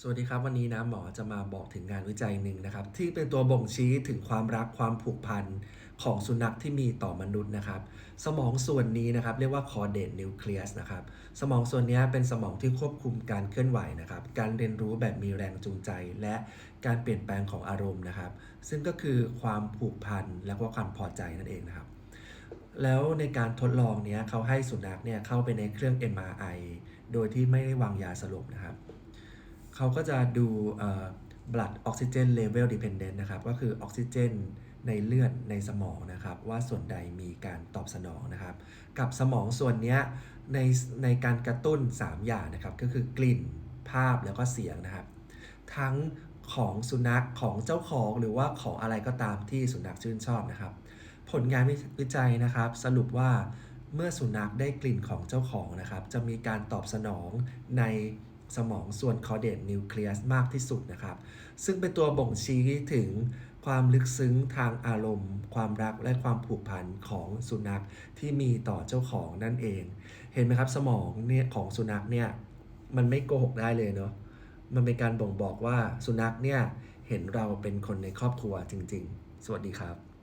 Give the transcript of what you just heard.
สวัสดีครับวันนี้นะหมอจะมาบอกถึงงานวิจัยหนึ่งนะครับ ที่เป็นตัวบ่งชี้ถึงความรักความผูกพันของสุนัขที่มีต่อมนุษย์นะครับ สมองส่วนนี้นะครับ เรียกว่า caudate nucleus นะครับ สมองส่วนนี้เป็นสมองที่ควบคุมการเคลื่อนไหวนะครับ การเรียนรู้แบบมีแรงจูงใจ และการเปลี่ยนแปลงของอารมณ์นะครับ ซึ่งก็คือความผูกพันและก็ความพอใจนั่นเองนะครับ แล้วในการทดลองเนี้ยเขาให้สุนัขเนี่ยเข้าไปในเครื่อง MRI โดยที่ไม่ได้วางยาสลบนะครับ เขาก็จะดูเอ่อ blood oxygen level dependent นะครับ ก็คือออกซิเจนในเลือดในสมองนะครับ ว่าส่วนใดมีการตอบสนองนะครับ กับสมองส่วนเนี้ยในในการกระตุ้น 3 อย่างนะครับ ก็คือกลิ่นภาพแล้วก็เสียงนะครับ ทั้งของสุนัขของเจ้าของหรือว่าของอะไรก็ตามที่สุนัขชื่นชอบนะครับ ผลงานวิจัยนะครับ สรุปว่าเมื่อสุนัขได้กลิ่นของเจ้าของนะครับ จะมีการตอบสนองใน สมองส่วนคอเดตนิวเคลียสมากที่สุดนะครับ ซึ่งเป็นตัวบ่งชี้ถึงความลึกซึ้งทางอารมณ์ ความรักและความผูกพันของสุนัขที่มีต่อเจ้าของนั่นเอง เห็นไหมครับสมองเนี่ยของสุนัขเนี่ยมันไม่โกหกได้เลยเนาะมันเป็นการบ่งบอกว่าสุนัขเนี่ยเห็นเราเป็นคนในครอบครัวจริง ๆ สวัสดีครับ